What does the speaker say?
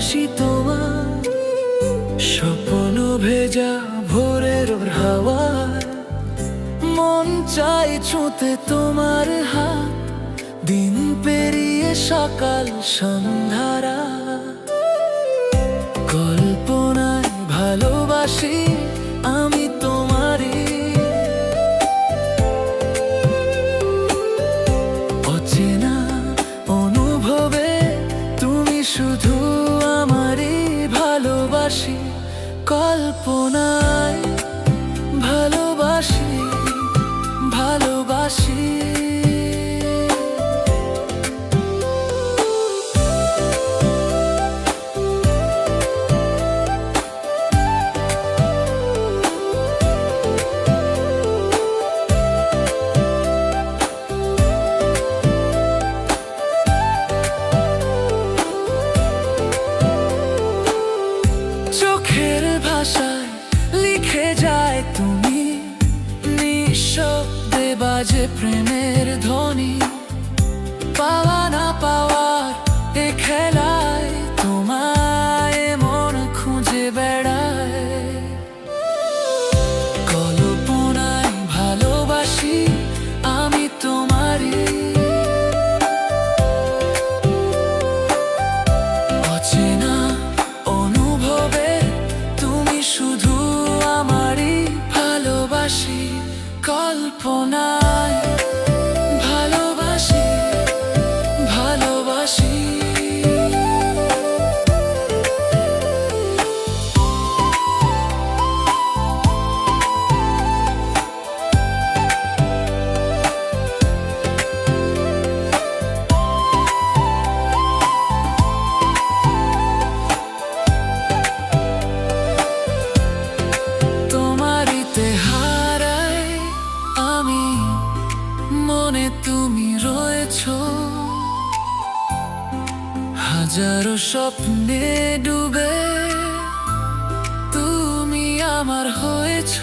ভালোবাসি তোমার। স্বপ্ন ভেজা ভোরের হাওয়ায় মন চাই ছুঁতে তোমার হাত। দিন পেরিয়ে সকাল সন্ধ্যারা। কল্পনায় ভালোবাসি আমি তোমারই। অচেনা অনুভবে তুমি শুধু ভালোবাসি ভালোবাসি। চোখের ভাষায় লিখে যায় তুমি। নিঃশব্দে বাজে প্রেমের ধ্বনি। পাওয়া না পাওয়ার কল্পনায় মনে তুমি রয়েছ। হাজারো স্বপ্নে ডুবে তুমি আমার হয়েছ।